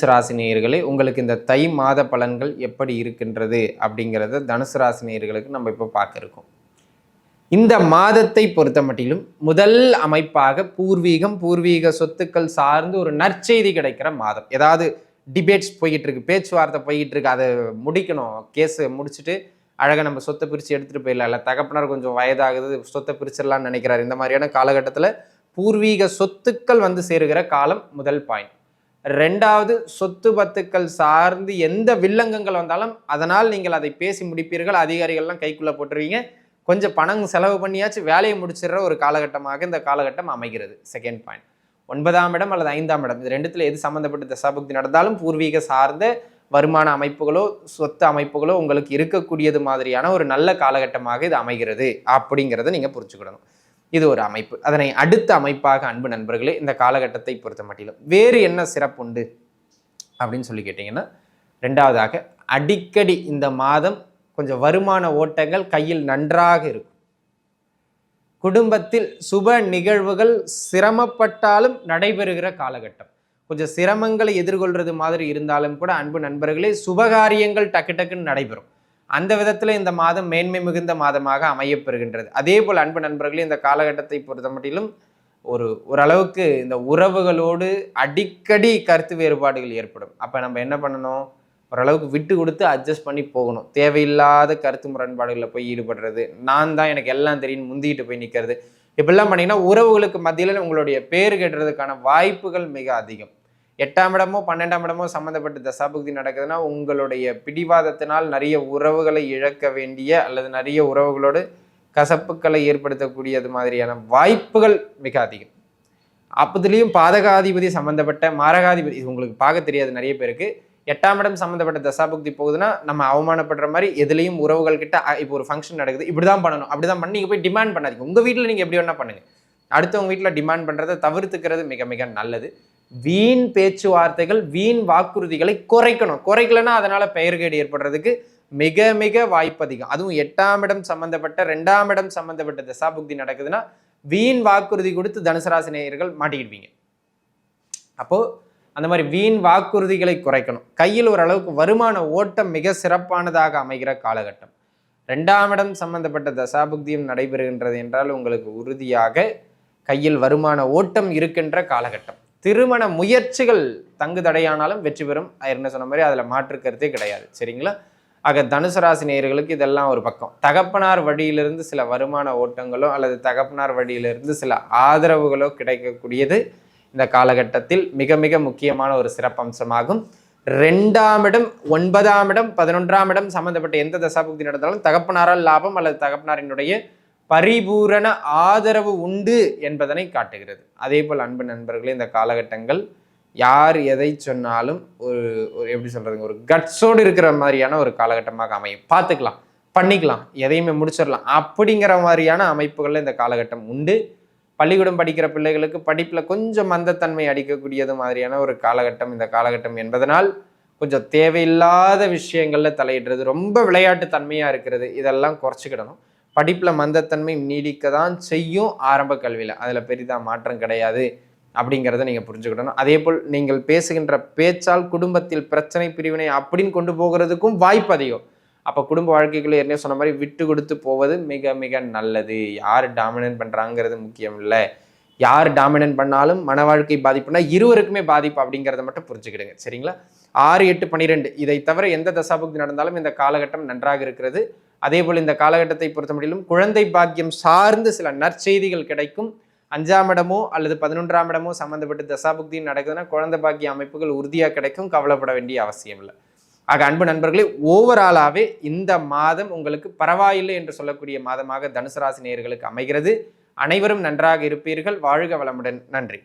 தனுசு ராசி நேயர்களே உங்களுக்கு இந்த தை மாத பலன்கள் எப்படி இருக்கின்றது அப்படிங்கிறத தனுசு ராசி நேயர்களுக்கு நம்ம இப்போ பார்க்க இருக்கோம். இந்த மாதத்தை பொறுத்த மட்டிலும் முதல் அமைப்பாக பூர்வீகம் பூர்வீக சொத்துக்கள் சார்ந்து ஒரு நற்செய்தி கிடைக்கிற மாதம். ஏதாவது டிபேட்ஸ் போய்கிட்டு இருக்கு பேச்சுவார்த்தை போய்கிட்டு இருக்கு அதை முடிக்கணும். கேஸை முடிச்சுட்டு அழகாக நம்ம சொத்தை பிரித்து எடுத்துகிட்டு போயிடலாம். இல்லை தகப்பனார் கொஞ்சம் வயதாகுது சொத்தை பிரிச்சிடலாம்னு நினைக்கிறாரு. இந்த மாதிரியான காலகட்டத்தில் பூர்வீக சொத்துக்கள் வந்து சேருகிற காலம் முதல் பாயிண்ட் ரெண்டாவது சொத்து பத்துக்கள் சார்ந்து எந்த வில்லங்கங்கள் வந்தாலும் அதனால் நீங்கள் அதை பேசி முடிப்பீர்கள். அதிகாரிகள்லாம் கைக்குள்ளே போட்டுருவீங்க. கொஞ்சம் பணம் செலவு பண்ணியாச்சு வேலையை முடிச்சிடுற ஒரு காலகட்டமாக இந்த காலகட்டம் அமைகிறது. செகண்ட் பாயிண்ட் ஒன்பதாம் இடம் அல்லது ஐந்தாம் இடம். இது ரெண்டுத்தில் எது சம்மந்தப்பட்ட தசாபக்தி நடந்தாலும் பூர்வீக சார்ந்த வருமான அமைப்புகளோ சொத்து அமைப்புகளோ உங்களுக்கு இருக்கக்கூடியது மாதிரியான ஒரு நல்ல காலகட்டமாக இது அமைகிறது. அப்படிங்கிறத நீங்கள் புரிச்சுக்கிடணும் இது ஒரு அமைப்பு. அதனை அடுத்த அமைப்பாக அன்பு நண்பர்களே இந்த காலகட்டத்தை பொறுத்த மட்டிலும் வேறு என்ன சிறப்புண்டு அப்படின்னு சொல்லி கேட்டிங்கன்னா ரெண்டாவதாக அடிக்கடி இந்த மாதம் கொஞ்சம் வருமான ஓட்டங்கள் கையில் நன்றாக இருக்கும். குடும்பத்தில் சுப நிகழ்வுகள் சிரமப்பட்டாலும் நடைபெறுகிற காலகட்டம். கொஞ்சம் சிரமங்களை எதிர்கொள்வது மாதிரி இருந்தாலும் கூட அன்பு நண்பர்களே சுபகாரியங்கள் டக்கு டக்குன்னு நடைபெறும். அந்த விதத்தில் இந்த மாதம் மேன்மை மிகுந்த மாதமாக அமையப்பெறுகின்றது. அதே போல் அன்பு நண்பர்களே இந்த காலகட்டத்தை பொறுத்த மட்டிலும் ஒரு ஓரளவுக்கு இந்த உறவுகளோடு அடிக்கடி கருத்து வேறுபாடுகள் ஏற்படும். அப்போ நம்ம என்ன பண்ணணும்? ஓரளவுக்கு விட்டு கொடுத்து அட்ஜஸ்ட் பண்ணி போகணும். தேவையில்லாத கருத்து முரண்பாடுகளில் போய் ஈடுபடுறது. நான் தான் எனக்கு எல்லாம் தெரியும் முந்திக்கிட்டு போய் நிற்கிறது இப்படிலாம் பண்ணிங்கன்னா உறவுகளுக்கு மத்தியில் உங்களுடைய பேர் கெட்டுறதுக்கான வாய்ப்புகள் மிக அதிகம். எட்டாம் இடமோ பன்னெண்டாம் இடமோ சம்மந்தப்பட்ட தசாபுக்தி நடக்குதுன்னா உங்களுடைய பிடிவாதத்தினால் நிறைய உறவுகளை இழக்க வேண்டிய அல்லது நிறைய உறவுகளோடு கசப்புக்களை ஏற்படுத்தக்கூடியது மாதிரியான வாய்ப்புகள் மிக அதிகம். அப்பதுலேயும் பாதகாதிபதி சம்மந்தப்பட்ட மாரகாதிபதி இது உங்களுக்கு பார்க்க தெரியாது நிறைய பேருக்கு. எட்டாம் இடம் சம்மந்தப்பட்ட தசாபுக்தி போகுதுன்னா நம்ம அவமானப்படுற மாதிரி எதுலேயும் உறவுகள் கிட்ட இப்போ ஒரு ஃபங்க்ஷன் நடக்குது இப்படி தான் பண்ணணும் அப்படி தான் பண்ணி நீங்கள் போய் டிமாண்ட் பண்ணாதீங்க. உங்கள் வீட்டில் நீங்கள் எப்படி வேணால் பண்ணுங்க. அடுத்தவங்க வீட்டில் டிமாண்ட் பண்ணுறதை தவிர்த்துக்கிறது மிக மிக நல்லது. வீண் பேச்சுவார்த்தைகள் வீண் வாக்குறுதிகளை குறைக்கணும். குறைக்கலன்னா அதனால பெயர்கேடு ஏற்படுறதுக்கு மிக மிக வாய்ப்பு அதிகம். அதுவும் எட்டாம் இடம் சம்பந்தப்பட்ட ரெண்டாம் இடம் சம்பந்தப்பட்ட தசாபுக்தி நடக்குதுன்னா வீண் வாக்குறுதி கொடுத்து தனுசராசி நேயர்கள் மாட்டிக்கிடுவீங்க. அப்போ அந்த மாதிரி வீண் வாக்குறுதிகளை குறைக்கணும். கையில் ஓரளவுக்கு வருமான ஓட்டம் மிக சிறப்பானதாக அமைகிற காலகட்டம். ரெண்டாம் இடம் சம்பந்தப்பட்ட தசாபுக்தியும் நடைபெறுகின்றது என்றால் உங்களுக்கு உறுதியாக கையில் வருமான ஓட்டம் இருக்கின்ற காலகட்டம். திருமண முயற்சிகள் தங்கு தடையானாலும் வெற்றி பெறும். என்ன சொன்ன மாதிரி அதில் மாற்று கருத்தே கிடையாது. சரிங்களா? ஆக தனுசு ராசி நேயர்களுக்கு இதெல்லாம் ஒரு பக்கம். தகப்பனார் வழியிலிருந்து சில வருமான ஓட்டங்களோ அல்லது தகப்பனார் வழியிலிருந்து சில ஆதரவுகளோ கிடைக்கக்கூடியது இந்த காலகட்டத்தில் மிக மிக முக்கியமான ஒரு சிறப்பம்சமாகும். ரெண்டாம் இடம் ஒன்பதாம் இடம் பதினொன்றாம் இடம் சம்பந்தப்பட்ட எந்த தசாபுக்தி நடந்தாலும் தகப்பனாரால் லாபம் அல்லது தகப்பனாரினுடைய பரிபூரண ஆதரவு உண்டு என்பதனை காட்டுகிறது. அதே போல் அன்பு நண்பர்களே இந்த காலகட்டங்கள் யார் எதை சொன்னாலும் ஒரு ஒரு எப்படி சொல்றதுங்க ஒரு கட்ஸோடு இருக்கிற மாதிரியான ஒரு காலகட்டமாக அமையும். பார்த்துக்கலாம் பண்ணிக்கலாம் எதையுமே முடிச்சிடலாம். அப்படிங்கிற மாதிரியான அமைப்புகளில் இந்த காலகட்டம் உண்டு. பள்ளிக்கூடம் படிக்கிற பிள்ளைகளுக்கு படிப்பில் கொஞ்சம் மந்தத்தன்மை அடிக்கக்கூடியது மாதிரியான ஒரு காலகட்டம் இந்த காலகட்டம் என்பதனால் கொஞ்சம் தேவையில்லாத விஷயங்களில் தலையிடுறது ரொம்ப விளையாட்டு தன்மையாக இருக்கிறது. இதெல்லாம் குறைச்சிக்கிடணும். படிப்பில் மந்தத்தன்மை நீடிக்க தான் செய்யும் ஆரம்ப கல்வியில். அதில் பெரிதாக மாற்றம் கிடையாது அப்படிங்கிறத நீங்கள் புரிஞ்சுக்கிடணும். அதே போல் நீங்கள் பேசுகின்ற பேச்சால் குடும்பத்தில் பிரச்சனை பிரிவினை அப்படின்னு கொண்டு போகிறதுக்கும் வாய்ப்பு அதிகம். அப்போ குடும்ப வாழ்க்கைக்குள்ள ஏற்கனவே சொன்ன மாதிரி விட்டு கொடுத்து போவது மிக மிக நல்லது. யார் டாமினன்ட் பண்ணுறாங்கிறது முக்கியம் இல்லை. யார் டாமினன்ட் பண்ணாலும் மன வாழ்க்கை பாதிப்புனா இருவருக்குமே பாதிப்பு அப்படிங்கிறத மட்டும் புரிஞ்சுக்கிடுங்க. சரிங்களா? ஆறு எட்டு பன்னிரெண்டு இதை தவிர எந்த தசாபுக்தி நடந்தாலும் இந்த காலகட்டம் நன்றாக இருக்கிறது. அதே போல் இந்த காலகட்டத்தை பொறுத்த முடியலும் குழந்தை பாக்கியம் சார்ந்து சில நற்செய்திகள் கிடைக்கும். அஞ்சாம் இடமோ அல்லது பதினொன்றாம் இடமோ சம்மந்தப்பட்டு தசாபுக்தி நடக்குதுன்னா குழந்தை பாக்கிய அமைப்புகள் உறுதியாக கிடைக்கும் கவலைப்பட வேண்டிய அவசியம் இல்லை. ஆக அன்பு நண்பர்களே ஓவராலாகவே இந்த மாதம் உங்களுக்கு பரவாயில்லை என்று சொல்லக்கூடிய மாதமாக தனுசு ராசி நேயர்களுக்கு அமைகிறது. அனைவரும் நன்றாக இருப்பீர்கள். வாழ்க வளமுடன். நன்றி.